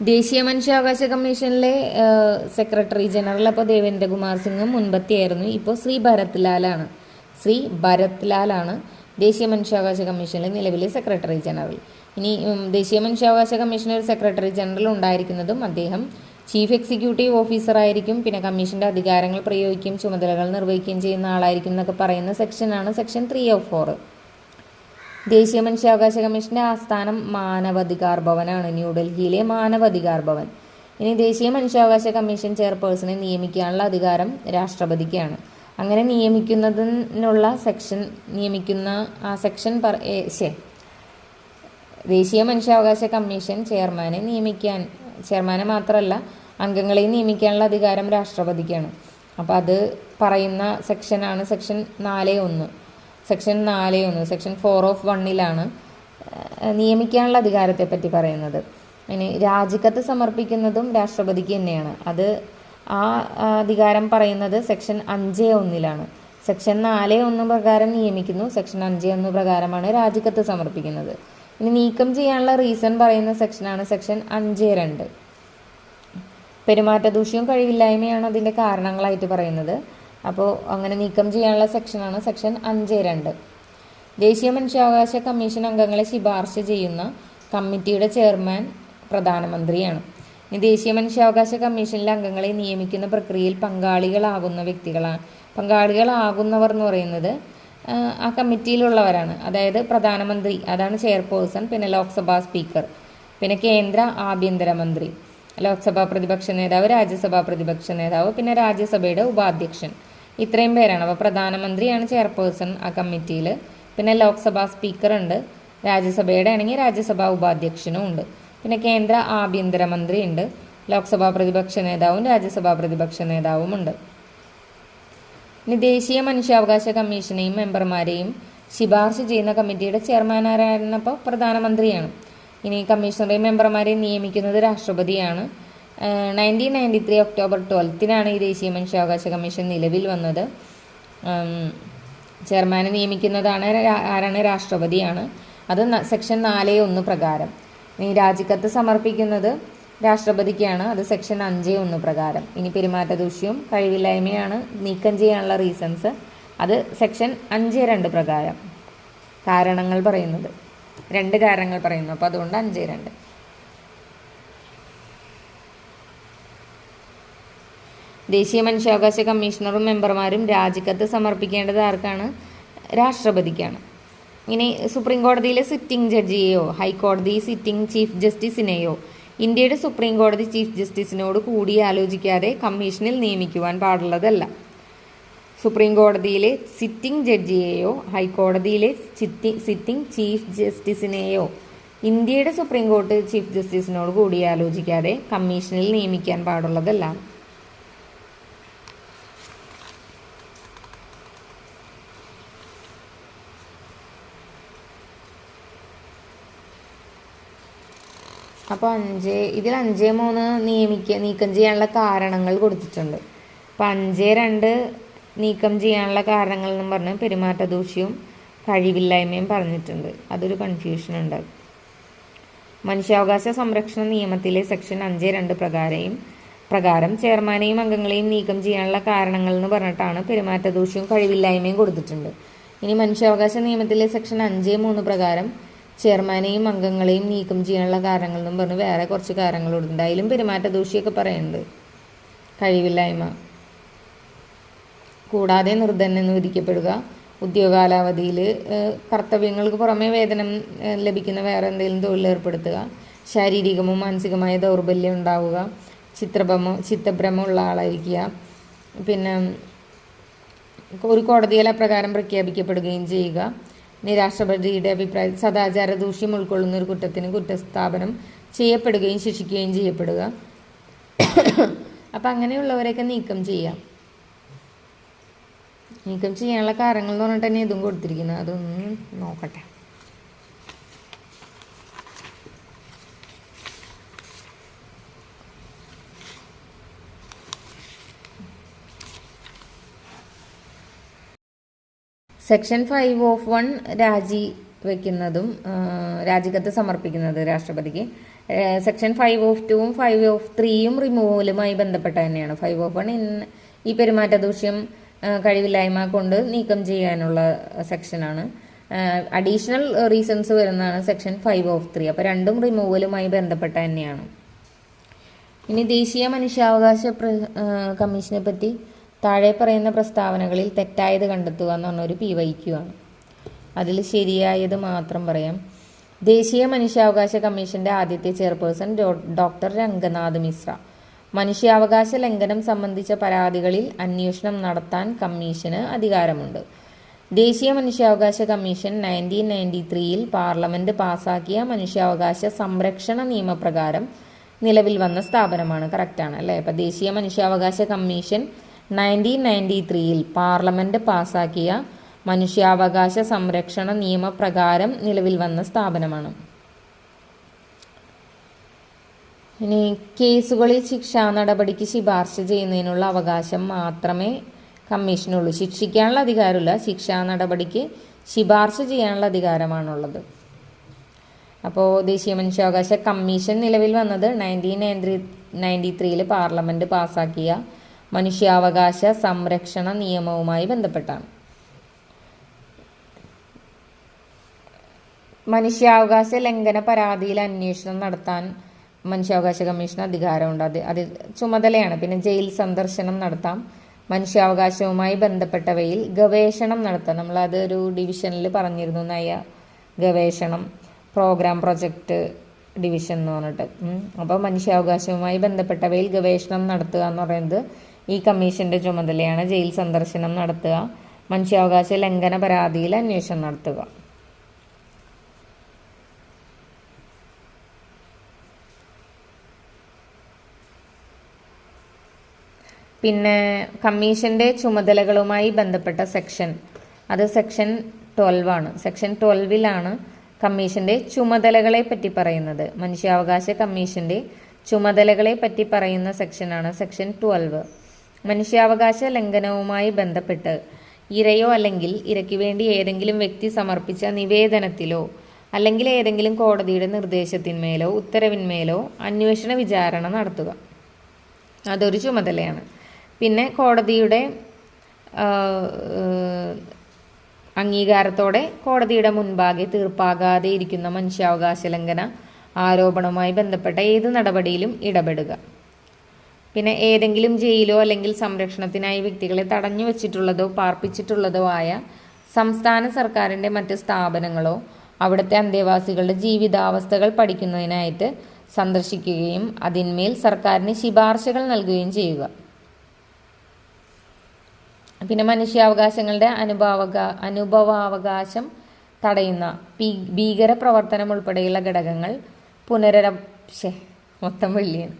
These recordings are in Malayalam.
ദേശീയ മനുഷ്യാവകാശ കമ്മീഷനിലെ സെക്രട്ടറി ജനറൽ അപ്പോൾ ദേവേന്ദ്രകുമാർ സിംഗ് മുൻപത്തെയായിരുന്നു. ഇപ്പോൾ ശ്രീ ഭരത് ലാലാണ് ശ്രീ ഭരത് ലാലാണ് ദേശീയ മനുഷ്യാവകാശ കമ്മീഷനിലെ നിലവിലെ സെക്രട്ടറി ജനറൽ. ഇനി ദേശീയ മനുഷ്യാവകാശ കമ്മീഷന് ഒരു സെക്രട്ടറി ജനറൽ ഉണ്ടായിരിക്കുന്നതും അദ്ദേഹം ചീഫ് എക്സിക്യൂട്ടീവ് ഓഫീസറായിരിക്കും പിന്നെ കമ്മീഷന്റെ അധികാരങ്ങൾ പ്രയോഗിക്കുകയും ചുമതലകൾ നിർവഹിക്കുകയും ചെയ്യുന്ന ആളായിരിക്കും എന്നൊക്കെ പറയുന്ന സെക്ഷനാണ് സെക്ഷൻ ത്രീ ഓഫ് ഫോർ. ദേശീയ മനുഷ്യാവകാശ കമ്മീഷന്റെ ആസ്ഥാനം മാനവാധികാർ ഭവനാണ്. ന്യൂഡൽഹിയിലെ മാനവാധികാർ ഭവൻ. ഇനി ദേശീയ മനുഷ്യാവകാശ കമ്മീഷൻ ചെയർപേഴ്സണെ നിയമിക്കാനുള്ള അധികാരം രാഷ്ട്രപതിക്കാണ്. അങ്ങനെ നിയമിക്കുന്നതിനുള്ള സെക്ഷൻ നിയമിക്കുന്ന ആ സെക്ഷൻ പറ ശേ ദേശീയ മനുഷ്യാവകാശ കമ്മീഷൻ ചെയർമാനെ നിയമിക്കാൻ ചെയർമാനെ മാത്രമല്ല അംഗങ്ങളെ നിയമിക്കാനുള്ള അധികാരം രാഷ്ട്രപതിക്കാണ്. അപ്പോൾ അത് പറയുന്ന സെക്ഷനാണ് സെക്ഷൻ നാല് ഒന്ന്. സെക്ഷൻ നാല് ഒന്ന് സെക്ഷൻ ഫോർ ഓഫ് വണ്ണിലാണ് നിയമിക്കാനുള്ള അധികാരത്തെ പറ്റി പറയുന്നത്. ഇനി രാജിക്കത്ത് സമർപ്പിക്കുന്നതും രാഷ്ട്രപതിക്ക് തന്നെയാണ്. അത് ആ അധികാരം പറയുന്നത് സെക്ഷൻ അഞ്ച് ഒന്നിലാണ്. സെക്ഷൻ നാല് ഒന്ന് പ്രകാരം നിയമിക്കുന്നു സെക്ഷൻ അഞ്ച് ഒന്ന് പ്രകാരമാണ് രാജിക്കത്ത് സമർപ്പിക്കുന്നത്. ഇനി നീക്കം ചെയ്യാനുള്ള റീസൺ പറയുന്ന സെക്ഷനാണ് സെക്ഷൻ അഞ്ച് രണ്ട്. പെരുമാറ്റ ദൂഷ്യവും കഴിവില്ലായ്മയാണ് അതിന്റെ കാരണങ്ങളായിട്ട് പറയുന്നത്. അപ്പോൾ അങ്ങനെ നീക്കം ചെയ്യാനുള്ള സെക്ഷനാണ് സെക്ഷൻ അഞ്ച് രണ്ട്. ദേശീയ മനുഷ്യാവകാശ കമ്മീഷൻ അംഗങ്ങളെ ശിപാർശ ചെയ്യുന്ന കമ്മിറ്റിയുടെ ചെയർമാൻ പ്രധാനമന്ത്രിയാണ്. ഇനി ദേശീയ മനുഷ്യാവകാശ കമ്മീഷനിലെ അംഗങ്ങളെ നിയമിക്കുന്ന പ്രക്രിയയിൽ പങ്കാളികളാകുന്ന വ്യക്തികളാണ്. പങ്കാളികളാകുന്നവർ എന്ന് പറയുന്നത് ആ, കമ്മിറ്റിയിലുള്ളവരാണ്. അതായത് പ്രധാനമന്ത്രി അതാണ് ചെയർപേഴ്സൺ പിന്നെ ലോക്സഭാ സ്പീക്കർ പിന്നെ കേന്ദ്ര ആഭ്യന്തരമന്ത്രി ലോക്സഭാ പ്രതിപക്ഷ നേതാവ് രാജ്യസഭാ പ്രതിപക്ഷ നേതാവ് പിന്നെ രാജ്യസഭയുടെ ഉപാധ്യക്ഷൻ. ഇത്രയും പേരാണ്. അപ്പോൾ പ്രധാനമന്ത്രിയാണ് ചെയർപേഴ്സൺ ആ കമ്മിറ്റിയിൽ. പിന്നെ ലോക്സഭാ സ്പീക്കറുണ്ട്. രാജ്യസഭയുടെ ആണെങ്കിൽ രാജ്യസഭാ ഉപാധ്യക്ഷനും ഉണ്ട്. പിന്നെ കേന്ദ്ര ആഭ്യന്തരമന്ത്രി ഉണ്ട് ലോക്സഭാ പ്രതിപക്ഷ നേതാവും രാജ്യസഭാ പ്രതിപക്ഷ നേതാവും ഉണ്ട്. ഇനി ദേശീയ മനുഷ്യാവകാശ കമ്മീഷനെയും മെമ്പർമാരെയും ശുപാർശ ചെയ്യുന്ന കമ്മിറ്റിയുടെ ചെയർമാൻ ആരായിരുന്നപ്പോൾ പ്രധാനമന്ത്രിയാണ്. ഇനി കമ്മീഷണറെയും മെമ്പർമാരെയും നിയമിക്കുന്നത് രാഷ്ട്രപതിയാണ്. നയന്റീൻ നയന്റി ത്രീ ഒക്ടോബർ ട്വൽത്തിനാണ് ഈ ദേശീയ മനുഷ്യാവകാശ കമ്മീഷൻ നിലവിൽ വന്നത്. ചെയർമാനെ നിയമിക്കുന്നതാണ് ആരാണ്? രാഷ്ട്രപതിയാണ്. അത് സെക്ഷൻ നാല് ഒന്ന് പ്രകാരം. ഇനി രാജിക്കത്ത് സമർപ്പിക്കുന്നത് രാഷ്ട്രപതിക്കാണ്. അത് സെക്ഷൻ അഞ്ച് ഒന്ന് പ്രകാരം. ഇനി പെരുമാറ്റ ദൂഷ്യവും കഴിവില്ലായ്മയാണ് നീക്കം ചെയ്യാനുള്ള റീസൺസ്. അത് സെക്ഷൻ അഞ്ച് രണ്ട് പ്രകാരം. കാരണങ്ങൾ പറയുന്നത്. രണ്ട് കാരണങ്ങൾ പറയുന്നു. അപ്പോൾ അതുകൊണ്ട് അഞ്ച് രണ്ട്. ദേശീയ മനുഷ്യാവകാശ കമ്മീഷണറും മെമ്പർമാരും രാജിക്കത്ത് സമർപ്പിക്കേണ്ടത് ആർക്കാണ്? രാഷ്ട്രപതിക്കാണ്. ഇനി സുപ്രീം കോടതിയിലെ സിറ്റിംഗ് ജഡ്ജിയെയോ ഹൈക്കോടതി സിറ്റിംഗ് ചീഫ് ജസ്റ്റിസിനെയോ ഇന്ത്യയുടെ സുപ്രീം കോടതി ചീഫ് ജസ്റ്റിസിനോട് കൂടി ആലോചിക്കാതെ കമ്മീഷനിൽ നിയമിക്കുവാൻ പാടുള്ളതല്ല. സുപ്രീം കോടതിയിലെ സിറ്റിംഗ് ജഡ്ജിയെയോ ഹൈക്കോടതിയിലെ സിറ്റി- സിറ്റിംഗ് ചീഫ് ജസ്റ്റിസിനെയോ ഇന്ത്യയുടെ സുപ്രീം കോടതി ചീഫ് ജസ്റ്റിസിനോട് കൂടി ആലോചിക്കാതെ കമ്മീഷനിൽ നിയമിക്കാൻ പാടുള്ളതല്ല. അപ്പോൾ അഞ്ച് ഇതിൽ അഞ്ച് മൂന്ന് നിയമിക്കുക നീക്കം ചെയ്യാനുള്ള കാരണങ്ങൾ കൊടുത്തിട്ടുണ്ട്. അപ്പോൾ അഞ്ച് രണ്ട് നീക്കം ചെയ്യാനുള്ള കാരണങ്ങൾ എന്ന് പറഞ്ഞ് പെരുമാറ്റ ദൂഷ്യവും കഴിവില്ലായ്മയും പറഞ്ഞിട്ടുണ്ട്. അതൊരു കൺഫ്യൂഷൻ ഉണ്ട്. മനുഷ്യാവകാശ സംരക്ഷണ നിയമത്തിലെ സെക്ഷൻ അഞ്ച് രണ്ട് പ്രകാരയും പ്രകാരം ചെയർമാനെയും അംഗങ്ങളെയും നീക്കം ചെയ്യാനുള്ള കാരണങ്ങൾ എന്ന് പറഞ്ഞിട്ടാണ് പെരുമാറ്റ ദൂഷ്യവും കഴിവില്ലായ്മയും കൊടുത്തിട്ടുണ്ട്. ഇനി മനുഷ്യാവകാശ നിയമത്തിലെ സെക്ഷൻ അഞ്ച് മൂന്ന് പ്രകാരം ചെയർമാനെയും അംഗങ്ങളെയും നീക്കം ചെയ്യാനുള്ള കാരണങ്ങൾ എന്നും പറഞ്ഞ് വേറെ കുറച്ച് കൊടുത്തിട്ടുണ്ട് അതിലും പെരുമാറ്റ ദൂഷ്യമൊക്കെ പറയുന്നുണ്ട്. കഴിവില്ലായ്മ. കൂടാതെ നിർദ്ധനെന്ന് വിധിക്കപ്പെടുക. ഉദ്യോഗാലാവധിയിൽ കർത്തവ്യങ്ങൾക്ക് പുറമേ വേതനം ലഭിക്കുന്ന വേറെ എന്തെങ്കിലും തൊഴിലേർപ്പെടുത്തുക ശാരീരികമോ മാനസികമായ ദൗർബല്യം ഉണ്ടാവുക. ചിത്രഭ്രമോ ചിത്തഭ്രമമുള്ള ആളായിരിക്കുക. പിന്നെ ഒരു കോടതിയിൽ അപ്രകാരം പ്രഖ്യാപിക്കപ്പെടുകയും ചെയ്യുക. ഇനി രാഷ്ട്രപതിയുടെ അഭിപ്രായം സദാചാര ദൂഷ്യം ഉൾക്കൊള്ളുന്ന ഒരു കുറ്റത്തിന് കുറ്റസ്ഥാപനം ചെയ്യപ്പെടുകയും ശിക്ഷിക്കുകയും ചെയ്യപ്പെടുക. അപ്പം അങ്ങനെയുള്ളവരെയൊക്കെ നീക്കം ചെയ്യാം. നീക്കം ചെയ്യാനുള്ള കാരണങ്ങൾ എന്ന് പറഞ്ഞിട്ട് തന്നെ ഇതും കൊടുത്തിരിക്കുന്നത് അതൊന്നും നോക്കട്ടെ. സെക്ഷൻ ഫൈവ് ഓഫ് വൺ രാജി വയ്ക്കുന്നതും രാജിക്കത്ത് സമർപ്പിക്കുന്നത് രാഷ്ട്രപതിക്ക്. സെക്ഷൻ ഫൈവ് ഓഫ് ടുവും ഫൈവ് ഓഫ് ത്രീയും റിമൂവലുമായി ബന്ധപ്പെട്ട തന്നെയാണ്. ഫൈവ് ഓഫ് വൺ ഈ പെരുമാറ്റ ദൂഷ്യം കഴിവില്ലായ്മ കൊണ്ട് നീക്കം ചെയ്യാനുള്ള സെക്ഷനാണ്. അഡീഷണൽ റീസൺസ് വരുന്നതാണ് സെക്ഷൻ ഫൈവ് ഓഫ് ത്രീ. അപ്പോൾ രണ്ടും റിമൂവലുമായി ബന്ധപ്പെട്ട തന്നെയാണ്. ഇനി ദേശീയ മനുഷ്യാവകാശ കമ്മീഷനെ പറ്റി താഴെ പറയുന്ന പ്രസ്താവനകളിൽ തെറ്റായത് കണ്ടെത്തുക എന്ന് പറഞ്ഞൊരു പി വൈക്കുവാണ് അതിൽ ശരിയായത് മാത്രം പറയാം. ദേശീയ മനുഷ്യാവകാശ കമ്മീഷന്റെ ആദ്യത്തെ ചെയർപേഴ്സൺ ഡോക്ടർ രംഗനാഥ് മിശ്ര. മനുഷ്യാവകാശ ലംഘനം സംബന്ധിച്ച പരാതികളിൽ അന്വേഷണം നടത്താൻ കമ്മീഷന് അധികാരമുണ്ട്. ദേശീയ മനുഷ്യാവകാശ കമ്മീഷൻ നയന്റീൻ നയന്റി ത്രീയിൽ പാർലമെന്റ് പാസാക്കിയ മനുഷ്യാവകാശ സംരക്ഷണ നിയമപ്രകാരം നിലവിൽ വന്ന സ്ഥാപനമാണ്. കറക്റ്റാണ് അല്ലേ? അപ്പം ദേശീയ മനുഷ്യാവകാശ കമ്മീഷൻ നയന്റീൻ നയന്റി ത്രീയിൽ പാർലമെന്റ് പാസാക്കിയ മനുഷ്യാവകാശ സംരക്ഷണ നിയമപ്രകാരം നിലവിൽ വന്ന സ്ഥാപനമാണ്. ഇനി കേസുകളിൽ ശിക്ഷാ നടപടിക്ക് ശുപാർശ ചെയ്യുന്നതിനുള്ള അവകാശം മാത്രമേ കമ്മീഷനുള്ളൂ. ശിക്ഷിക്കാനുള്ള അധികാരമില്ല. ശിക്ഷാ നടപടിക്ക് ശുപാർശ ചെയ്യാനുള്ള അധികാരമാണുള്ളത്. അപ്പോൾ ദേശീയ മനുഷ്യാവകാശ കമ്മീഷൻ നിലവിൽ വന്നത് നയന്റീൻ നയന്റി നയന്റി ത്രീയിൽ പാർലമെന്റ് പാസാക്കിയ മനുഷ്യാവകാശ സംരക്ഷണ നിയമവുമായി ബന്ധപ്പെട്ടാണ്. മനുഷ്യാവകാശ ലംഘന പരാതിയിൽ അന്വേഷണം നടത്താൻ മനുഷ്യാവകാശ കമ്മീഷന് അധികാരമുണ്ട്. അത് അത് ചുമതലയാണ്. പിന്നെ ജയിൽ സന്ദർശനം നടത്താം. മനുഷ്യാവകാശവുമായി ബന്ധപ്പെട്ടവയിൽ ഗവേഷണം നടത്താം നമ്മൾ അത് ഒരു ഡിവിഷനിൽ പറഞ്ഞിരുന്നു. നയ ഗവേഷണം പ്രോഗ്രാം പ്രൊജക്റ്റ് ഡിവിഷൻ എന്ന് പറഞ്ഞിട്ട്. അപ്പോൾ മനുഷ്യാവകാശവുമായി ബന്ധപ്പെട്ടവയിൽ ഗവേഷണം നടത്തുക എന്ന് പറയുന്നത് ഈ കമ്മീഷന്റെ ചുമതലയാണ് ജയിൽ സന്ദർശനം നടത്തുക മനുഷ്യാവകാശ ലംഘന പരാതിയിൽ അന്വേഷണം നടത്തുക. പിന്നെ കമ്മീഷന്റെ ചുമതലകളുമായി ബന്ധപ്പെട്ട സെക്ഷൻ. അത് സെക്ഷൻ ട്വൽവ് ആണ്. സെക്ഷൻ ട്വൽവിലാണ് കമ്മീഷന്റെ ചുമതലകളെ പറ്റി പറയുന്നത്. മനുഷ്യാവകാശ കമ്മീഷന്റെ ചുമതലകളെ പറ്റി പറയുന്ന സെക്ഷനാണ് സെക്ഷൻ ട്വൽവ്. മനുഷ്യാവകാശ ലംഘനവുമായി ബന്ധപ്പെട്ട് ഇരയോ അല്ലെങ്കിൽ ഇരയ്ക്ക് വേണ്ടി ഏതെങ്കിലും വ്യക്തി സമർപ്പിച്ച നിവേദനത്തിലോ അല്ലെങ്കിൽ ഏതെങ്കിലും കോടതിയുടെ നിർദ്ദേശത്തിന്മേലോ ഉത്തരവിന്മേലോ അന്വേഷണ വിചാരണ നടത്തുക. അതൊരു ചുമതലയാണ്. പിന്നെ കോടതിയുടെ അംഗീകാരത്തോടെ കോടതിയുടെ മുൻപാകെ തീർപ്പാകാതെ ഇരിക്കുന്ന മനുഷ്യാവകാശ ലംഘന ആരോപണവുമായി ബന്ധപ്പെട്ട ഏത് നടപടിയിലും ഇടപെടുക. പിന്നെ ഏതെങ്കിലും ജയിലോ അല്ലെങ്കിൽ സംരക്ഷണത്തിനായി വ്യക്തികളെ തടഞ്ഞു വച്ചിട്ടുള്ളതോ പാർപ്പിച്ചിട്ടുള്ളതോ ആയ സംസ്ഥാന സർക്കാരിന്റെ മറ്റ് സ്ഥാപനങ്ങളോ അവിടുത്തെ അന്തേവാസികളുടെ ജീവിതാവസ്ഥകൾ പഠിക്കുന്നതിനായിട്ട് സന്ദർശിക്കുകയും അതിന്മേൽ സർക്കാരിന് ശിപാർശകൾ നൽകുകയും ചെയ്യുക. പിന്നെ മനുഷ്യാവകാശങ്ങളുടെ അനുഭാവക അനുഭവാവകാശം തടയുന്ന ഭീകര പ്രവർത്തനം ഉൾപ്പെടെയുള്ള ഘടകങ്ങൾ പുനര ശ്ശെ, മൊത്തം വെള്ളിയാണ്.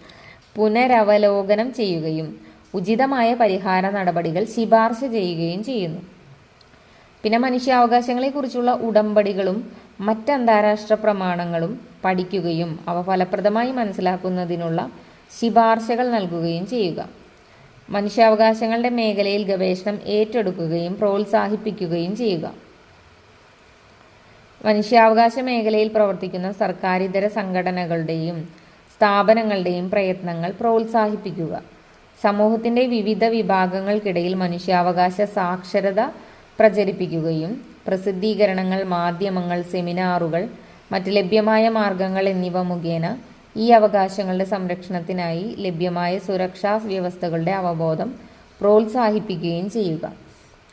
പുനരവലോകനം ചെയ്യുകയും ഉചിതമായ പരിഹാര നടപടികൾ ശിപാർശ ചെയ്യുകയും ചെയ്യുന്നു. പിന്നെ മനുഷ്യാവകാശങ്ങളെക്കുറിച്ചുള്ള ഉടമ്പടികളും മറ്റ് അന്താരാഷ്ട്ര പ്രമാണങ്ങളും പഠിക്കുകയും അവ ഫലപ്രദമായി മനസ്സിലാക്കുന്നതിനുള്ള ശിപാർശകൾ നൽകുകയും ചെയ്യുക. മനുഷ്യാവകാശങ്ങളുടെ മേഖലയിൽ ഗവേഷണം ഏറ്റെടുക്കുകയും പ്രോത്സാഹിപ്പിക്കുകയും ചെയ്യുക. മനുഷ്യാവകാശ മേഖലയിൽ പ്രവർത്തിക്കുന്ന സർക്കാരിതര സംഘടനകളുടെയും സ്ഥാപനങ്ങളുടെയും പ്രയത്നങ്ങൾ പ്രോത്സാഹിപ്പിക്കുക. സമൂഹത്തിന്റെ വിവിധ വിഭാഗങ്ങൾക്കിടയിൽ മനുഷ്യാവകാശ സാക്ഷരത പ്രചരിപ്പിക്കുകയും പ്രസിദ്ധീകരണങ്ങൾ മാധ്യമങ്ങൾ സെമിനാറുകൾ മറ്റ് ലഭ്യമായ മാർഗങ്ങൾ എന്നിവ മുഖേന ഈ അവകാശങ്ങളുടെ സംരക്ഷണത്തിനായി ലഭ്യമായ സുരക്ഷാ വ്യവസ്ഥകളുടെ അവബോധം പ്രോത്സാഹിപ്പിക്കുകയും ചെയ്യുക.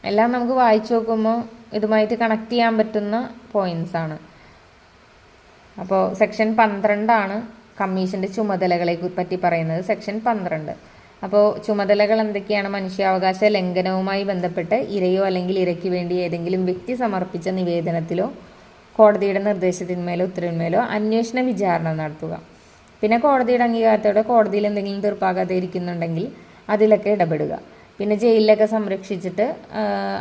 എല്ലാം നമുക്ക് വായിച്ചു നോക്കുമ്പോൾ ഇതുമായിട്ട് കണക്ട് ചെയ്യാൻ പറ്റുന്ന പോയിന്റ്സ് ആണ്. അപ്പോൾ സെക്ഷൻ പന്ത്രണ്ടാണ് കമ്മീഷന്റെ ചുമതലകളെ പറ്റി പറയുന്നത് സെക്ഷൻ പന്ത്രണ്ട്. അപ്പോൾ ചുമതലകൾ എന്തൊക്കെയാണ്? മനുഷ്യാവകാശ ലംഘനവുമായി ബന്ധപ്പെട്ട് ഇരയോ അല്ലെങ്കിൽ ഇരയ്ക്ക് വേണ്ടി ഏതെങ്കിലും വ്യക്തി സമർപ്പിച്ച നിവേദനത്തിലോ കോടതിയുടെ നിർദ്ദേശത്തിന്മേലോ ഉത്തരവിന്മേലോ അന്വേഷണ വിചാരണ നടത്തുക. പിന്നെ കോടതിയുടെ അംഗീകാരത്തോടെ കോടതിയിൽ എന്തെങ്കിലും തീർപ്പാകാതെ ഇരിക്കുന്നുണ്ടെങ്കിൽ അതിലൊക്കെ ഇടപെടുക. പിന്നെ ജയിലിലൊക്കെ സംരക്ഷിച്ചിട്ട്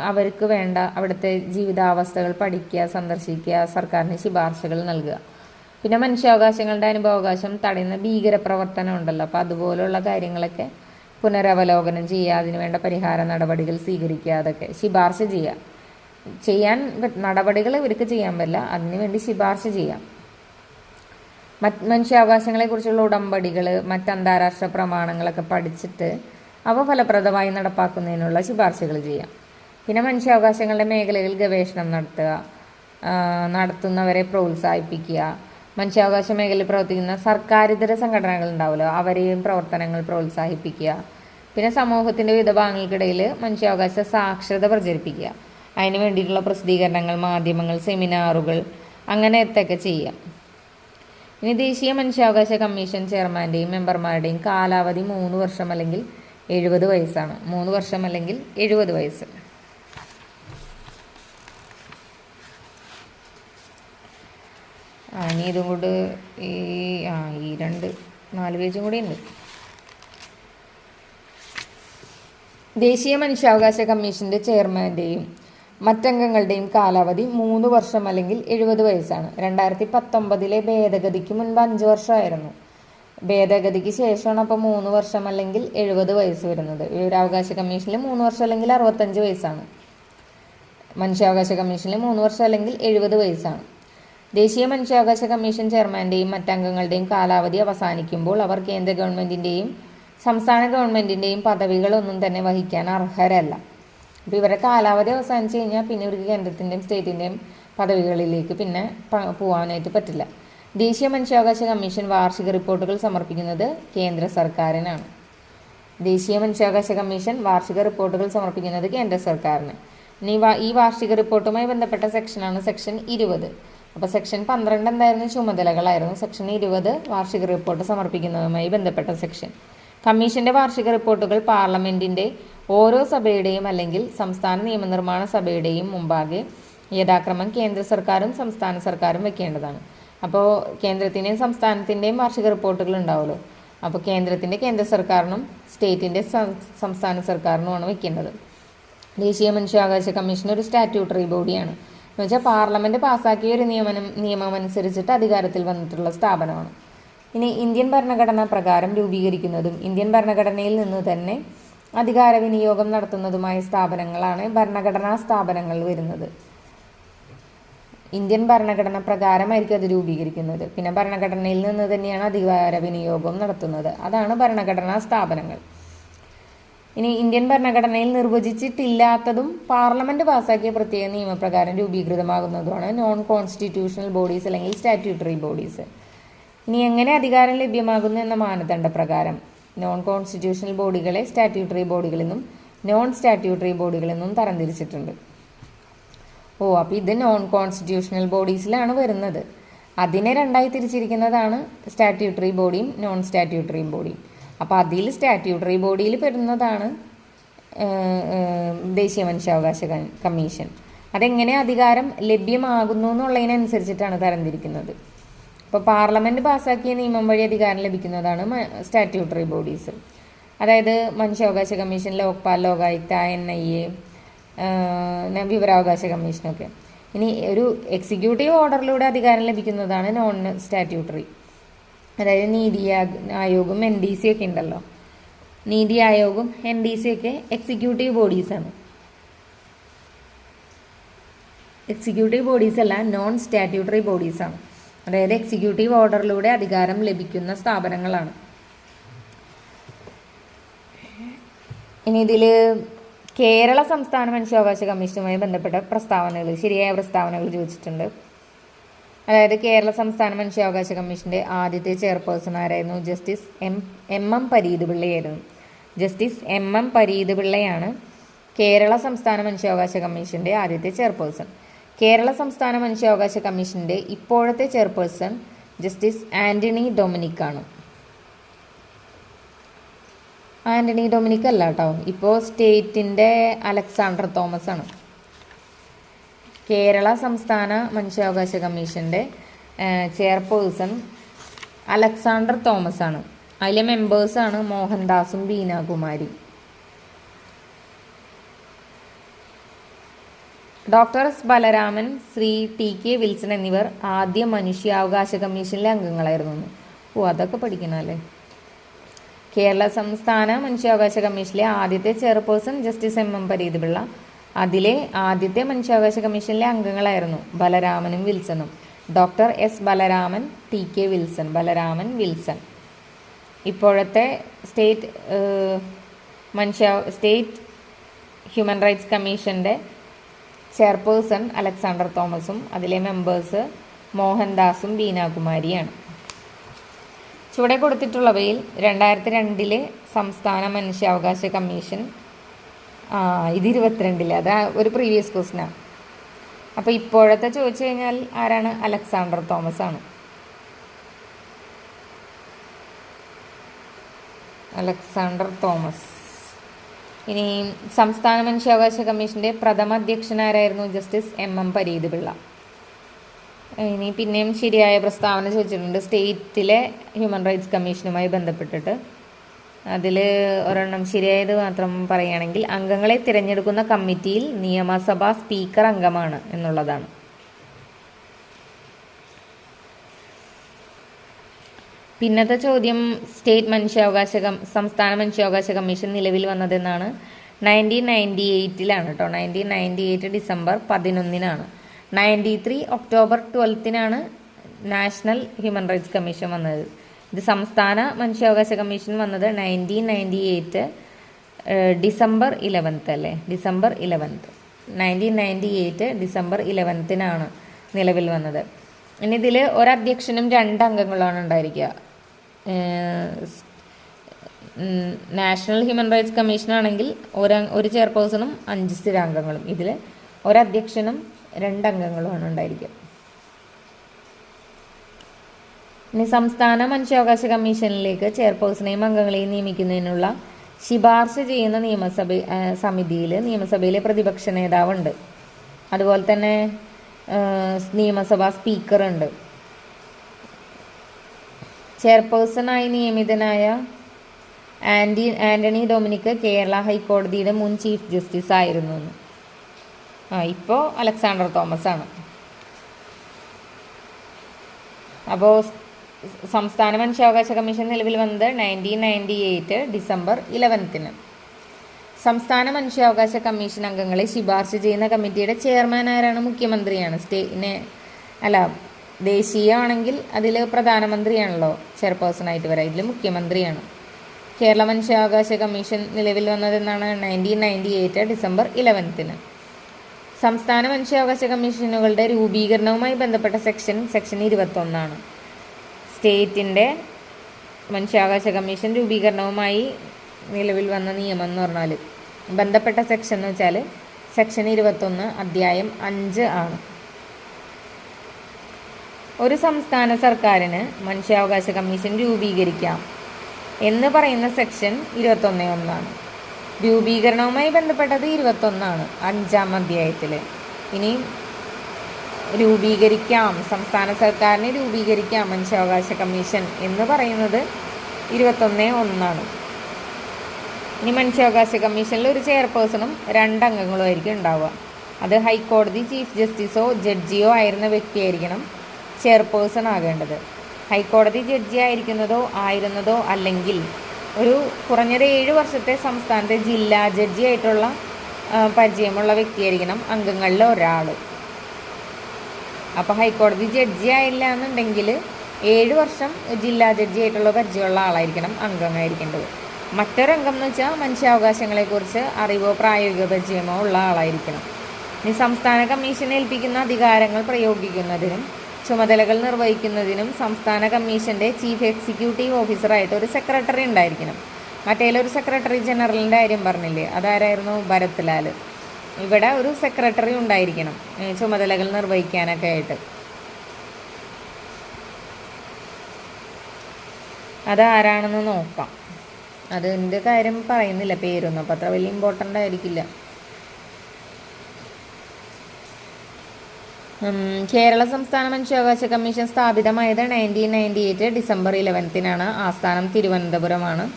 അവർക്ക് വേണ്ട അവിടുത്തെ ജീവിതാവസ്ഥകൾ പഠിക്കുക സന്ദർശിക്കുക സർക്കാരിന് ശുപാർശകൾ നൽകുക. പിന്നെ മനുഷ്യാവകാശങ്ങളുടെ അനുഭവാവകാശം തടയുന്ന ഭീകരപ്രവർത്തനം ഉണ്ടല്ലോ. അപ്പോൾ അതുപോലുള്ള കാര്യങ്ങളൊക്കെ പുനരവലോകനം ചെയ്യുക അതിനുവേണ്ട പരിഹാര നടപടികൾ സ്വീകരിക്കുക അതൊക്കെ ശുപാർശ ചെയ്യുക. ചെയ്യാൻ നടപടികൾ ഇവർക്ക് ചെയ്യാൻ പറ്റില്ല. അതിനുവേണ്ടി ശുപാർശ ചെയ്യാം. മറ്റ് മനുഷ്യാവകാശങ്ങളെക്കുറിച്ചുള്ള ഉടമ്പടികൾ മറ്റ് അന്താരാഷ്ട്ര പ്രമാണങ്ങളൊക്കെ പഠിച്ചിട്ട് അവ ഫലപ്രദമായി നടപ്പാക്കുന്നതിനുള്ള ശുപാർശകൾ ചെയ്യാം. പിന്നെ മനുഷ്യാവകാശങ്ങളുടെ മേഖലകളിൽ ഗവേഷണം നടത്തുക നടത്തുന്നവരെ പ്രോത്സാഹിപ്പിക്കുക മനുഷ്യാവകാശ മേഖലയിൽ പ്രവർത്തിക്കുന്ന സർക്കാരിതര സംഘടനകൾ ഉണ്ടാവുമല്ലോ. അവരെയും പ്രവർത്തനങ്ങൾ പ്രോത്സാഹിപ്പിക്കുക. പിന്നെ സമൂഹത്തിന്റെ വിവിധ ഭാഗങ്ങൾക്കിടയിൽ മനുഷ്യാവകാശ സാക്ഷരത പ്രചരിപ്പിക്കുക. അതിന് വേണ്ടിയിട്ടുള്ള പ്രസിദ്ധീകരണങ്ങൾ മാധ്യമങ്ങൾ സെമിനാറുകൾ അങ്ങനെ അങ്ങനത്തെയൊക്കെ ചെയ്യാം. ഇനി ദേശീയ മനുഷ്യാവകാശ കമ്മീഷൻ ചെയർമാന്റെയും മെമ്പർമാരുടെയും കാലാവധി മൂന്ന് വർഷം അല്ലെങ്കിൽ എഴുപത് വയസ്സാണ്. മൂന്ന് വർഷം അല്ലെങ്കിൽ എഴുപത് വയസ്സ് ആ ഇനി ഇതും കൊണ്ട് ഈ ആ ഈ രണ്ട് നാല് പേജും കൂടി ഉണ്ട്. ദേശീയ മനുഷ്യാവകാശ കമ്മീഷന്റെ ചെയർമാന്റെയും മറ്റംഗങ്ങളുടെയും കാലാവധി മൂന്ന് വർഷം അല്ലെങ്കിൽ എഴുപത് വയസ്സാണ്. രണ്ടായിരത്തി പത്തൊമ്പതിലെ ഭേദഗതിക്ക് മുൻപ് അഞ്ച് വർഷമായിരുന്നു. ഭേദഗതിക്ക് ശേഷമാണ് അപ്പോൾ മൂന്ന് വർഷം അല്ലെങ്കിൽ എഴുപത് വയസ്സ് വരുന്നത്. വിവരാവകാശ കമ്മീഷനിൽ മൂന്ന് വർഷം അല്ലെങ്കിൽ അറുപത്തഞ്ച് വയസ്സാണ്. മനുഷ്യാവകാശ കമ്മീഷനിൽ മൂന്ന് വർഷം അല്ലെങ്കിൽ എഴുപത് വയസ്സാണ്. ദേശീയ മനുഷ്യാവകാശ കമ്മീഷൻ ചെയർമാന്റെയും മറ്റംഗങ്ങളുടെയും കാലാവധി അവസാനിക്കുമ്പോൾ അവർ കേന്ദ്ര ഗവൺമെന്റിന്റെയും സംസ്ഥാന ഗവൺമെന്റിന്റെയും പദവികളൊന്നും തന്നെ വഹിക്കാൻ അർഹരല്ല. അപ്പോൾ ഇവരുടെ കാലാവധി അവസാനിച്ച് കഴിഞ്ഞാൽ പിന്നെ ഇവർക്ക് കേന്ദ്രത്തിന്റെയും സ്റ്റേറ്റിന്റെയും പദവികളിലേക്ക് പിന്നെ പോകാനായിട്ട് പറ്റില്ല. ദേശീയ മനുഷ്യാവകാശ കമ്മീഷൻ വാർഷിക റിപ്പോർട്ടുകൾ സമർപ്പിക്കുന്നത് കേന്ദ്ര സർക്കാരിനാണ്. ദേശീയ മനുഷ്യാവകാശ കമ്മീഷൻ വാർഷിക റിപ്പോർട്ടുകൾ സമർപ്പിക്കുന്നത് കേന്ദ്ര സർക്കാരിന്. ഇനി ഈ വാർഷിക റിപ്പോർട്ടുമായി ബന്ധപ്പെട്ട സെക്ഷനാണ് സെക്ഷൻ ഇരുപത്. അപ്പോൾ സെക്ഷൻ പന്ത്രണ്ട് എന്തായിരുന്നു? ചുമതലകളായിരുന്നു. സെക്ഷൻ ഇരുപത് വാർഷിക റിപ്പോർട്ട് സമർപ്പിക്കുന്നതുമായി ബന്ധപ്പെട്ട സെക്ഷൻ കമ്മീഷന്റെ വാർഷിക റിപ്പോർട്ടുകൾ പാർലമെന്റിന്റെ ഓരോ സഭയുടെയും അല്ലെങ്കിൽ സംസ്ഥാന നിയമനിർമ്മാണ സഭയുടെയും മുമ്പാകെ യഥാക്രമം കേന്ദ്ര സർക്കാരും സംസ്ഥാന സർക്കാരും വെക്കേണ്ടതാണ്. അപ്പോൾ കേന്ദ്രത്തിന്റെയും സംസ്ഥാനത്തിന്റെയും വാർഷിക റിപ്പോർട്ടുകൾ ഉണ്ടാവുമല്ലോ. അപ്പോൾ കേന്ദ്രത്തിന്റെ കേന്ദ്ര സർക്കാരിനും സ്റ്റേറ്റിന്റെ സംസ്ഥാന സർക്കാരിനുമാണ് വെക്കേണ്ടത്. ദേശീയ മനുഷ്യാവകാശ കമ്മീഷൻ ഒരു സ്റ്റാറ്റ്യൂട്ടറി ബോഡിയാണ് എന്ന് വെച്ചാൽ പാർലമെന്റ് പാസ്സാക്കിയ ഒരു നിയമനം നിയമം അനുസരിച്ചിട്ട് അധികാരത്തിൽ വന്നിട്ടുള്ള സ്ഥാപനമാണ്. ഇനി ഇന്ത്യൻ ഭരണഘടന പ്രകാരം രൂപീകരിക്കുന്നതും ഇന്ത്യൻ ഭരണഘടനയിൽ നിന്ന് തന്നെ അധികാര വിനിയോഗം നടത്തുന്നതുമായ സ്ഥാപനങ്ങളാണ് ഭരണഘടനാ സ്ഥാപനങ്ങൾ വരുന്നത്. ഇന്ത്യൻ ഭരണഘടന പ്രകാരമായിരിക്കും അത് രൂപീകരിക്കുന്നത്. പിന്നെ ഭരണഘടനയിൽ നിന്ന് തന്നെയാണ് അധികാര വിനിയോഗം നടത്തുന്നത്. അതാണ് ഭരണഘടനാ സ്ഥാപനങ്ങൾ. ഇനി ഇന്ത്യൻ ഭരണഘടനയിൽ നിർവചിച്ചിട്ടില്ലാത്തതും പാർലമെന്റ് പാസാക്കിയ പ്രത്യേക നിയമപ്രകാരം രൂപീകൃതമാകുന്നതുമാണ് നോൺ കോൺസ്റ്റിറ്റ്യൂഷണൽ ബോഡീസ് അല്ലെങ്കിൽ സ്റ്റാറ്റ്യൂട്ടറി ബോഡീസ് ഇനി എങ്ങനെ അധികാരം ലഭ്യമാകുന്നു എന്ന മാനദണ്ഡ പ്രകാരം നോൺ കോൺസ്റ്റിറ്റ്യൂഷണൽ ബോഡികളെ സ്റ്റാറ്റ്യൂട്ടറി ബോഡികളിൽ നോൺ സ്റ്റാറ്റ്യൂട്ടറി ബോഡികളിൽ നിന്നും തരംതിരിച്ചിട്ടുണ്ട്. ഓ അപ്പോൾ ഇത് നോൺ കോൺസ്റ്റിറ്റ്യൂഷണൽ ബോഡീസിലാണ് വരുന്നത്. അതിനെ രണ്ടായി തിരിച്ചിരിക്കുന്നതാണ് സ്റ്റാറ്റ്യൂട്ടറി ബോഡിയും നോൺ സ്റ്റാറ്റ്യൂട്ടറി ബോഡിയും അപ്പോൾ അതിൽ സ്റ്റാറ്റ്യൂട്ടറി ബോഡിയിൽ പെടുന്നതാണ് ദേശീയ മനുഷ്യാവകാശ കമ്മീഷൻ. അതെങ്ങനെ അധികാരം ലഭ്യമാകുന്നു എന്നുള്ളതിനനുസരിച്ചിട്ടാണ് തരംതിരിക്കുന്നത്. ഇപ്പോൾ പാർലമെന്റ് പാസ്സാക്കിയ നിയമം വഴി അധികാരം ലഭിക്കുന്നതാണ് സ്റ്റാറ്റ്യൂട്ടറി ബോഡീസ് അതായത് മനുഷ്യാവകാശ commission Lokpal Lokayukta N I A വിവരാവകാശ കമ്മീഷനൊക്കെ. ഇനി ഒരു എക്സിക്യൂട്ടീവ് ഓർഡറിലൂടെ അധികാരം ലഭിക്കുന്നതാണ് നോൺ സ്റ്റാറ്റ്യൂട്ടറി അതായത് നീതി ആയോഗും എൻ ഡി സി ഒക്കെ ഉണ്ടല്ലോ. നീതി ആയോഗും എൻ ഡി സി ഒക്കെ എക്സിക്യൂട്ടീവ് ബോഡീസാണ് എക്സിക്യൂട്ടീവ് ബോഡീസ് അല്ല നോൺ സ്റ്റാറ്റ്യൂട്ടറി ബോഡീസാണ് അതായത് എക്സിക്യൂട്ടീവ് ഓർഡറിലൂടെ അധികാരം ലഭിക്കുന്ന സ്ഥാപനങ്ങളാണ്. ഇനി ഇതിൽ കേരള സംസ്ഥാന മനുഷ്യാവകാശ കമ്മീഷനുമായി ബന്ധപ്പെട്ട പ്രസ്താവനകൾ ശരിയായ പ്രസ്താവനകൾ ചോദിച്ചിട്ടുണ്ട്. അതായത് കേരള സംസ്ഥാന മനുഷ്യാവകാശ കമ്മീഷന്റെ ആദ്യത്തെ ചെയർപേഴ്സൺ ആരായിരുന്നു? Justice M M M Pareeth പിള്ളയായിരുന്നു justice M M Pareeth പിള്ളയാണ് കേരള സംസ്ഥാന മനുഷ്യാവകാശ കമ്മീഷന്റെ ആദ്യത്തെ ചെയർപേഴ്സൺ. കേരള സംസ്ഥാന മനുഷ്യാവകാശ കമ്മീഷന്റെ ഇപ്പോഴത്തെ ചെയർപേഴ്സൺ ജസ്റ്റിസ് ആന്റണി ഡൊമിനിക് ആണ് ആന്റണി ഡൊമിനിക് അല്ല കേട്ടോ. ഇപ്പോൾ സ്റ്റേറ്റിന്റെ അലക്സാണ്ടർ തോമസ് ആണ് കേരള സംസ്ഥാന മനുഷ്യാവകാശ കമ്മീഷന്റെ ചെയർപേഴ്സൺ അലക്സാണ്ടർ തോമസ് ആണ് അതിലെ മെമ്പേഴ്സാണ് മോഹൻദാസും Beenakumari. Doctor S Balaraman Shri T K Wilson എന്നിവർ ആദ്യ മനുഷ്യാവകാശ കമ്മീഷനിലെ അംഗങ്ങളായിരുന്നു. ഓ അതൊക്കെ പഠിക്കണം അല്ലേ? കേരള സംസ്ഥാന മനുഷ്യാവകാശ കമ്മീഷനിലെ ആദ്യത്തെ chairperson justice M M Pareeth Pillai അതിലെ ആദ്യത്തെ മനുഷ്യാവകാശ കമ്മീഷനിലെ അംഗങ്ങളായിരുന്നു ബലരാമനും വിൽസണും. Doctor S Balaraman T K Wilson Balaraman Wilson. ഇപ്പോഴത്തെ സ്റ്റേറ്റ് മനുഷ്യ സ്റ്റേറ്റ് ഹ്യൂമൻ റൈറ്റ്സ് കമ്മീഷന്റെ ചെയർപേഴ്സൺ അലക്സാണ്ടർ തോമസും അതിലെ മെമ്പേഴ്സ് മോഹൻദാസും ബീനാകുമാരിയാണ്. ചുവടെ കൊടുത്തിട്ടുള്ളവയിൽ രണ്ടായിരത്തി രണ്ടിലെ സംസ്ഥാന മനുഷ്യാവകാശ കമ്മീഷൻ ആ ഇത് ഇരുപത്തിരണ്ടിൽ. അത് ഒരു പ്രീവിയസ് ക്വസ്റ്റിനാണ് അപ്പോൾ ഇപ്പോഴത്തെ ചോദിച്ചു കഴിഞ്ഞാൽ ആരാണ്? അലക്സാണ്ടർ തോമസ് ആണ് അലക്സാണ്ടർ തോമസ്. ഇനി സംസ്ഥാന മനുഷ്യാവകാശ കമ്മീഷന്റെ പ്രഥമ അധ്യക്ഷനാരായിരുന്നു justice M M Pareeth Pillai ഇനി പിന്നെയും ശരിയായ പ്രസ്താവന ചോദിച്ചിട്ടുണ്ട്. സ്റ്റേറ്റിലെ ഹ്യൂമൻ റൈറ്റ്സ് കമ്മീഷനുമായി ബന്ധപ്പെട്ടിട്ട്. അതിൽ ഒരെണ്ണം ശരിയായത് മാത്രം പറയുകയാണെങ്കിൽ അംഗങ്ങളെ തിരഞ്ഞെടുക്കുന്ന കമ്മിറ്റിയിൽ നിയമസഭാ സ്പീക്കർ അംഗമാണ് എന്നുള്ളതാണ്. പിന്നത്തെ ചോദ്യം സ്റ്റേറ്റ് മനുഷ്യാവകാശ സംസ്ഥാന മനുഷ്യാവകാശ കമ്മീഷൻ നിലവിൽ വന്നതെന്നാണ്. നയന്റീൻ നയന്റി എയ്റ്റിലാണ് കേട്ടോ നയന്റീൻ നയന്റി എയ്റ്റ് ഡിസംബർ പതിനൊന്നിനാണ്. നയന്റി ത്രീ ഒക്ടോബർ ട്വൽത്തിനാണ് നാഷണൽ ഹ്യൂമൻ റൈറ്റ്സ് കമ്മീഷൻ വന്നത്. ഇത് സംസ്ഥാന മനുഷ്യാവകാശ കമ്മീഷൻ വന്നത് nineteen ninety eight December eleventh അല്ലേ? December eleventh nineteen ninety eight December ഇലവൻത്തിനാണ് നിലവിൽ വന്നത്. ഇനി ഇതിൽ ഒരധ്യക്ഷനും രണ്ട് അംഗങ്ങളാണ് ഉണ്ടായിരിക്കുക നാഷണൽ ഹ്യൂമൻ റൈറ്റ്സ് കമ്മീഷൻ ആണെങ്കിൽ ഒരു ഒരു ചെയർപേഴ്സണും അഞ്ച് സ്ഥിരാംഗങ്ങളും. ഇതിൽ ഒരധ്യക്ഷനും രണ്ടംഗങ്ങളുമാണ് ഉണ്ടായിരിക്കുക. ഇനി സംസ്ഥാന മനുഷ്യാവകാശ കമ്മീഷനിലേക്ക് ചെയർപേഴ്സണെയും അംഗങ്ങളെയും നിയമിക്കുന്നതിനുള്ള ശിപാർശ ചെയ്യുന്ന നിയമസഭ സമിതിയിൽ നിയമസഭയിലെ പ്രതിപക്ഷ നേതാവുണ്ട്. അതുപോലെ തന്നെ നിയമസഭാ സ്പീക്കറുണ്ട്. ചെയർപേഴ്സണായി നിയമിതനായ ആന്റി ആന്റണി ഡൊമിനിക് കേരള ഹൈക്കോടതിയുടെ മുൻ ചീഫ് ജസ്റ്റിസ് ആയിരുന്നു ആ ഇപ്പോൾ അലക്സാണ്ടർ തോമസ് ആണ് അപ്പോൾ സംസ്ഥാന മനുഷ്യാവകാശ കമ്മീഷൻ നിലവിൽ വന്നത് നയന്റീൻ നയന്റി എയ്റ്റ് ഡിസംബർ ഇലവൻത്തിന് സംസ്ഥാന മനുഷ്യാവകാശ കമ്മീഷൻ അംഗങ്ങളെ ശുപാർശ ചെയ്യുന്ന കമ്മിറ്റിയുടെ ചെയർമാൻ ആരാണ്? മുഖ്യമന്ത്രിയാണ്. സ്റ്റേറ്റിനെ അല്ല ദേശീയമാണെങ്കിൽ അതിൽ പ്രധാനമന്ത്രിയാണല്ലോ ചെയർപേഴ്സൺ ആയിട്ട് വരാം. ഇതിൽ മുഖ്യമന്ത്രിയാണ്. കേരള മനുഷ്യാവകാശ കമ്മീഷൻ നിലവിൽ വന്നതെന്നാണ് നയന്റീൻ നയന്റി എയ്റ്റ് ഡിസംബർ ഇലവൻത്തിന് സംസ്ഥാന മനുഷ്യാവകാശ കമ്മീഷനുകളുടെ രൂപീകരണവുമായി ബന്ധപ്പെട്ട സെക്ഷൻ സെക്ഷൻ ഇരുപത്തൊന്നാണ്. സ്റ്റേറ്റിന്റെ മനുഷ്യാവകാശ കമ്മീഷൻ രൂപീകരണവുമായി നിലവിൽ വന്ന നിയമം എന്ന് പറഞ്ഞാൽ ബന്ധപ്പെട്ട സെക്ഷൻ എന്ന് വെച്ചാൽ സെക്ഷൻ ഇരുപത്തൊന്ന് അധ്യായം അഞ്ച് ആണ്. ഒരു സംസ്ഥാന സർക്കാരിന് മനുഷ്യാവകാശ കമ്മീഷൻ രൂപീകരിക്കാം എന്ന് പറയുന്ന സെക്ഷൻ ഇരുപത്തൊന്ന് ഒന്നാണ്. രൂപീകരണവുമായി ബന്ധപ്പെട്ടത് ഇരുപത്തൊന്നാണ് അഞ്ചാം അധ്യായത്തിൽ ഇനി രൂപീകരിക്കാം. സംസ്ഥാന സർക്കാരിനെ രൂപീകരിക്കാം. മനുഷ്യാവകാശ കമ്മീഷൻ എന്ന് പറയുന്നത് ഇരുപത്തൊന്ന് ഒന്നാണ്. ഇനി മനുഷ്യാവകാശ കമ്മീഷനിൽ ഒരു ചെയർപേഴ്സണും രണ്ടംഗങ്ങളും ആയിരിക്കും ഉണ്ടാവുക. അത് ഹൈക്കോടതി ചീഫ് ജസ്റ്റിസോ ജഡ്ജിയോ ആയിരുന്ന വ്യക്തിയായിരിക്കണം ചെയർപേഴ്സൺ ആകേണ്ടത്. ഹൈക്കോടതി ജഡ്ജി ആയിരിക്കുന്നതോ ആയിരുന്നതോ അല്ലെങ്കിൽ ഒരു കുറഞ്ഞത് ഏഴ് വർഷത്തെ സംസ്ഥാനത്തെ ജില്ലാ ജഡ്ജി ആയിട്ടുള്ള പരിചയമുള്ള വ്യക്തിയായിരിക്കണം അംഗങ്ങളിൽ ഒരാൾ അപ്പോൾ ഹൈക്കോടതി ജഡ്ജി ആയില്ല എന്നുണ്ടെങ്കിൽ ഏഴ് വർഷം ജില്ലാ ജഡ്ജി ആയിട്ടുള്ള പരിചയമുള്ള ആളായിരിക്കണം അംഗമായിരിക്കേണ്ടത് മറ്റൊരംഗം എന്ന് വെച്ചാൽ മനുഷ്യാവകാശങ്ങളെക്കുറിച്ച് അറിവോ പ്രായോഗിക പരിചയമോ ഉള്ള ആളായിരിക്കണം. ഇനി സംസ്ഥാന കമ്മീഷൻ ഏൽപ്പിക്കുന്ന അധികാരങ്ങൾ പ്രയോഗിക്കുന്നതിനും ചുമതലകൾ നിർവഹിക്കുന്നതിനും സംസ്ഥാന കമ്മീഷന്റെ ചീഫ് എക്സിക്യൂട്ടീവ് ഓഫീസറായിട്ട് ഒരു സെക്രട്ടറി ഉണ്ടായിരിക്കണം. മറ്റേലൊരു സെക്രട്ടറി ജനറലിന്റെ കാര്യം പറഞ്ഞില്ലേ? അതാരായിരുന്നു? ഭരത് ലാൽ ഇവിടെ ഒരു സെക്രട്ടറി ഉണ്ടായിരിക്കണം. ചുമതലകൾ നിർവഹിക്കാനൊക്കെ ആയിട്ട്. അതാരാണെന്ന് നോക്കാം. അത് എന്ത് കാര്യം പറയുന്നില്ല പേരൊന്നും. അപ്പം അത്ര വലിയ ഇമ്പോർട്ടന്റ് ആയിരിക്കില്ല. കേരള സംസ്ഥാന മനുഷ്യാവകാശ കമ്മീഷൻ സ്ഥാപിതമായത് നയന്റീൻ നയന്റി എയ്റ്റ് ഡിസംബർ ഇലവൻത്തിനാണ് ആസ്ഥാനം തിരുവനന്തപുരമാണ്.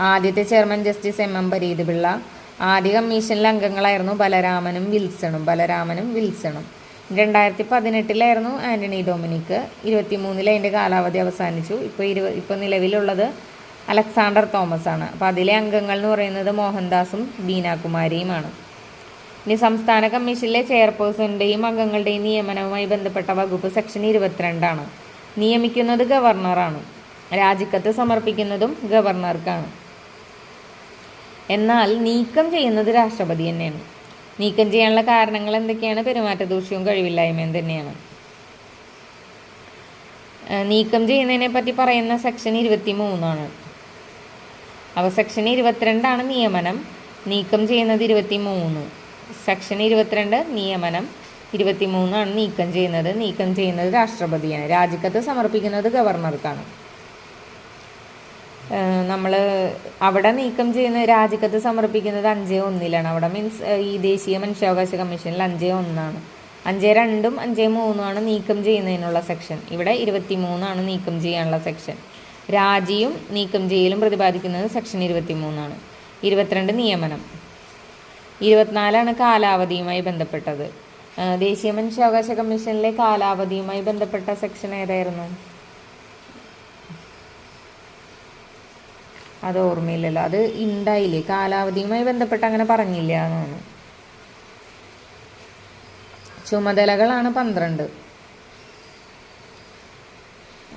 ആദ്യത്തെ chairman justice M M Pareeth Pillai ആദ്യ കമ്മീഷനിലെ അംഗങ്ങളായിരുന്നു ബലരാമനും വിൽസണും. ബലരാമനും വിൽസണും. രണ്ടായിരത്തി പതിനെട്ടിലായിരുന്നു ആന്റണി ഡൊമിനിക്ക്. ഇരുപത്തി മൂന്നിൽ അതിന്റെ കാലാവധി അവസാനിച്ചു. ഇപ്പോൾ ഇരുപ ഇപ്പോൾ നിലവിലുള്ളത് അലക്സാണ്ടർ തോമസ് ആണ് അപ്പോൾ അതിലെ അംഗങ്ങൾ എന്ന് പറയുന്നത് മോഹൻദാസും ബീനാകുമാരിയുമാണ്. ഇനി സംസ്ഥാന കമ്മീഷനിലെ ചെയർപേഴ്സണിന്റെയും അംഗങ്ങളുടെയും നിയമനവുമായി ബന്ധപ്പെട്ട വകുപ്പ് സെക്ഷൻ ഇരുപത്തിരണ്ടാണ്. നിയമിക്കുന്നത് ഗവർണറാണ്. രാജിക്കത്ത് സമർപ്പിക്കുന്നതും ഗവർണർക്കാണ്. എന്നാൽ നീക്കം ചെയ്യുന്നത് രാഷ്ട്രപതി തന്നെയാണ്. നീക്കം ചെയ്യാനുള്ള കാരണങ്ങൾ എന്തൊക്കെയാണ്? പെരുമാറ്റ ദൂഷ്യവും കഴിവില്ലായ്മയും തന്നെയാണ്. നീക്കം ചെയ്യുന്നതിനെ പറ്റി പറയുന്ന സെക്ഷൻ ഇരുപത്തി മൂന്നാണ് അപ്പോൾ സെക്ഷൻ ഇരുപത്തിരണ്ടാണ് നിയമനം നീക്കം ചെയ്യുന്നത് ഇരുപത്തി മൂന്ന് സെക്ഷൻ ഇരുപത്തിരണ്ട് നിയമനം ഇരുപത്തി മൂന്നാണ് നീക്കം ചെയ്യുന്നത്. നീക്കം ചെയ്യുന്നത് രാഷ്ട്രപതിയാണ്. രാജിക്കത്ത് സമർപ്പിക്കുന്നത് ഗവർണർക്കാണ്. നമ്മൾ അവിടെ നീക്കം ചെയ്യുന്ന രാജിക്കത്ത് സമർപ്പിക്കുന്നത് അഞ്ചേ ഒന്നിലാണ്. അവിടെ മീൻസ് ഈ ദേശീയ മനുഷ്യാവകാശ കമ്മീഷനിൽ അഞ്ചേ ഒന്നാണ്. അഞ്ചേ രണ്ടും അഞ്ച് മൂന്നുമാണ് നീക്കം ചെയ്യുന്നതിനുള്ള സെക്ഷൻ ഇവിടെ ഇരുപത്തി മൂന്നാണ് നീക്കം ചെയ്യാനുള്ള സെക്ഷൻ രാജിയും നീക്കം ചെയ്യലും പ്രതിപാദിക്കുന്നത് സെക്ഷൻ ഇരുപത്തി മൂന്നാണ് ഇരുപത്തിരണ്ട് നിയമനം. ഇരുപത്തിനാലാണ് കാലാവധിയുമായി ബന്ധപ്പെട്ടത്. ദേശീയ മനുഷ്യാവകാശ കമ്മീഷനിലെ കാലാവധിയുമായി ബന്ധപ്പെട്ട സെക്ഷൻ ഏതായിരുന്നു? അത് ഓർമ്മയില്ലല്ലോ. അത് ഉണ്ടായില്ലേ കാലാവധിയുമായി ബന്ധപ്പെട്ട് അങ്ങനെ പറഞ്ഞില്ല എന്നാണ് ചുമതലകളാണ് പന്ത്രണ്ട്.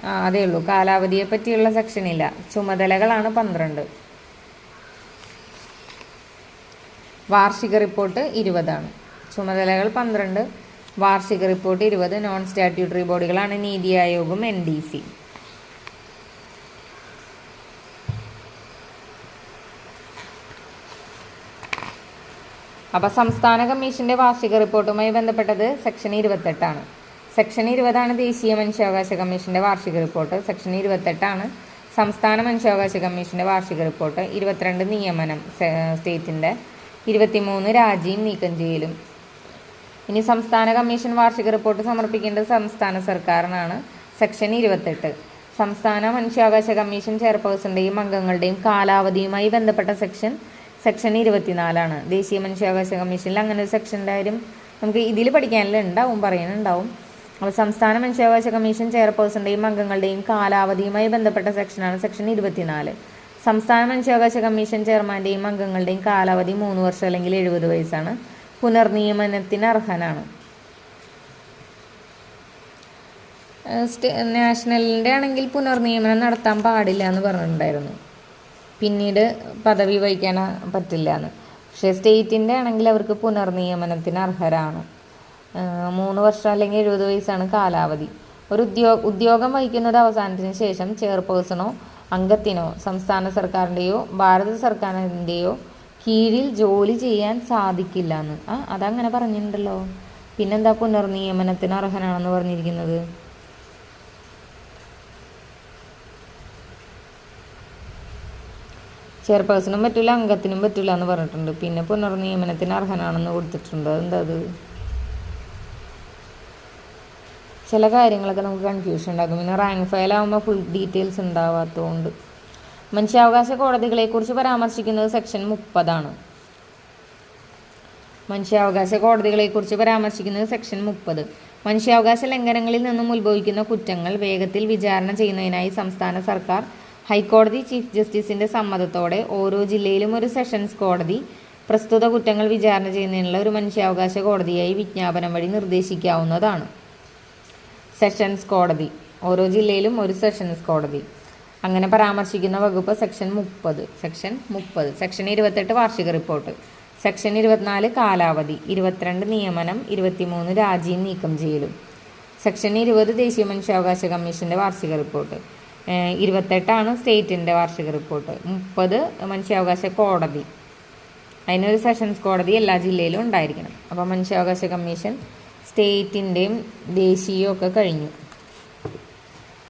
ആ അതേ ഉള്ളൂ. കാലാവധിയെ പറ്റിയുള്ള സെക്ഷൻ ഇല്ല ചുമതലകളാണ് പന്ത്രണ്ട്. വാർഷിക റിപ്പോർട്ട് ഇരുപതാണ്. ചുമതലകൾ പന്ത്രണ്ട് വാർഷിക റിപ്പോർട്ട് ഇരുപത് നോൺ സ്റ്റാറ്റ്യൂട്ടറി ബോഡികളാണ് നീതി ആയോഗും എൻ ഡി സി അപ്പോൾ സംസ്ഥാന കമ്മീഷന്റെ വാർഷിക റിപ്പോർട്ടുമായി ബന്ധപ്പെട്ടത് സെക്ഷൻ ഇരുപത്തെട്ടാണ്. സെക്ഷൻ ഇരുപതാണ് ദേശീയ മനുഷ്യാവകാശ കമ്മീഷന്റെ വാർഷിക റിപ്പോർട്ട്. സെക്ഷൻ ഇരുപത്തെട്ടാണ് സംസ്ഥാന മനുഷ്യാവകാശ കമ്മീഷന്റെ വാർഷിക റിപ്പോർട്ട്. ഇരുപത്തിരണ്ട് നിയമനം സ്റ്റേറ്റിന്റെ ഇരുപത്തിമൂന്ന് രാജിയും നീക്കം ചെയ്യലും. ഇനി സംസ്ഥാന കമ്മീഷൻ വാർഷിക റിപ്പോർട്ട് സമർപ്പിക്കേണ്ടത് സംസ്ഥാന സർക്കാരിനാണ്. സെക്ഷൻ ഇരുപത്തെട്ട്. സംസ്ഥാന മനുഷ്യാവകാശ കമ്മീഷൻ ചെയർപേഴ്സന്റെയും അംഗങ്ങളുടെയും കാലാവധിയുമായി ബന്ധപ്പെട്ട സെക്ഷൻ സെക്ഷൻ ഇരുപത്തിനാലാണ്. ദേശീയ മനുഷ്യാവകാശ കമ്മീഷനിൽ അങ്ങനെ ഒരു സെക്ഷൻ ഉണ്ടായാലും നമുക്ക് ഇതിൽ പഠിക്കാനില്ല. ഉണ്ടാവും പറയാനുണ്ടാവും അപ്പോൾ സംസ്ഥാന മനുഷ്യാവകാശ കമ്മീഷൻ ചെയർപേഴ്സണിന്റെയും അംഗങ്ങളുടെയും കാലാവധിയുമായി ബന്ധപ്പെട്ട സെക്ഷനാണ് സെക്ഷൻ ഇരുപത്തിനാല്. സംസ്ഥാന മനുഷ്യാവകാശ കമ്മീഷൻ ചെയർമാന്റെയും അംഗങ്ങളുടെയും കാലാവധി മൂന്ന് വർഷം അല്ലെങ്കിൽ എഴുപത് വയസ്സാണ്. പുനർനിയമനത്തിന് അർഹനാണ്. നാഷണലിന്റെ ആണെങ്കിൽ പുനർനിയമനം നടത്താൻ പാടില്ല എന്ന് പറഞ്ഞിട്ടുണ്ടായിരുന്നു. പിന്നീട് പദവി വഹിക്കാൻ പറ്റില്ല എന്ന് പക്ഷേ സ്റ്റേറ്റിന്റെ ആണെങ്കിൽ അവർക്ക് പുനർനിയമനത്തിന് അർഹരാണ്. മൂന്ന് വർഷം അല്ലെങ്കിൽ എഴുപത് വയസ്സാണ് കാലാവധി. ഒരു ഉദ്യോഗ ഉദ്യോഗം വഹിക്കുന്നത് അവസാനത്തിന് ശേഷം ചെയർപേഴ്സണോ അംഗത്തിനോ സംസ്ഥാന സർക്കാരിന്റെയോ ഭാരത സർക്കാരിന്റെയോ കീഴിൽ ജോലി ചെയ്യാൻ സാധിക്കില്ല എന്ന് ആ അതങ്ങനെ പറഞ്ഞിട്ടുണ്ടല്ലോ. പിന്നെന്താ പുനർനിയമനത്തിന് അർഹനാണെന്ന് പറഞ്ഞിരിക്കുന്നത്? ചെയർപേഴ്സണും പറ്റില്ല അംഗത്തിനും പറ്റില്ല എന്ന് പറഞ്ഞിട്ടുണ്ട്. പിന്നെ പുനർനിയമനത്തിന് അർഹനാണെന്ന് കൊടുത്തിട്ടുണ്ട്. അതെന്താ അത്? ചില കാര്യങ്ങളൊക്കെ നമുക്ക് കൺഫ്യൂഷൻ ഉണ്ടാക്കും. പിന്നെ റാങ്ക് ഫയൽ ആകുമ്പോൾ ഫുൾ ഡീറ്റെയിൽസ് ഉണ്ടാവാത്തതുകൊണ്ട് മനുഷ്യാവകാശ കോടതികളെക്കുറിച്ച് പരാമർശിക്കുന്നത് സെക്ഷൻ മുപ്പതാണ്. മനുഷ്യാവകാശ കോടതികളെക്കുറിച്ച് പരാമർശിക്കുന്നത് സെക്ഷൻ മുപ്പത്. മനുഷ്യാവകാശ ലംഘനങ്ങളിൽ നിന്നും ഉത്ഭവിക്കുന്ന കുറ്റങ്ങൾ വേഗത്തിൽ വിചാരണ ചെയ്യുന്നതിനായി സംസ്ഥാന സർക്കാർ ഹൈക്കോടതി ചീഫ് ജസ്റ്റിസിന്റെ സമ്മതത്തോടെ ഓരോ ജില്ലയിലും ഒരു സെഷൻസ് കോടതി പ്രസ്തുത കുറ്റങ്ങൾ വിചാരണ ചെയ്യുന്നതിനുള്ള ഒരു മനുഷ്യാവകാശ കോടതിയായി വിജ്ഞാപനം വഴി നിർദ്ദേശിക്കാവുന്നതാണ്. സെഷൻസ് കോടതി. ഓരോ ജില്ലയിലും ഒരു സെഷൻസ് കോടതി. അങ്ങനെ പരാമർശിക്കുന്ന വകുപ്പ് സെക്ഷൻ മുപ്പത് സെക്ഷൻ മുപ്പത് സെക്ഷൻ ഇരുപത്തെട്ട് വാർഷിക റിപ്പോർട്ട് സെക്ഷൻ ഇരുപത്തിനാല് കാലാവധി ഇരുപത്തിരണ്ട് നിയമനം ഇരുപത്തിമൂന്ന് രാജിയും നീക്കം ചെയ്യലും സെക്ഷൻ ഇരുപത് ദേശീയ മനുഷ്യാവകാശ കമ്മീഷന്റെ വാർഷിക റിപ്പോർട്ട് ഇരുപത്തെട്ടാണ് സ്റ്റേറ്റിന്റെ വാർഷിക റിപ്പോർട്ട്. മുപ്പത് മനുഷ്യാവകാശ കോടതി. അതിനൊരു സെഷൻസ് കോടതി എല്ലാ ജില്ലയിലും ഉണ്ടായിരിക്കണം. അപ്പോൾ മനുഷ്യാവകാശ കമ്മീഷൻ സ്റ്റേറ്റിന്റെയും ദേശീയവും ഒക്കെ കഴിഞ്ഞു.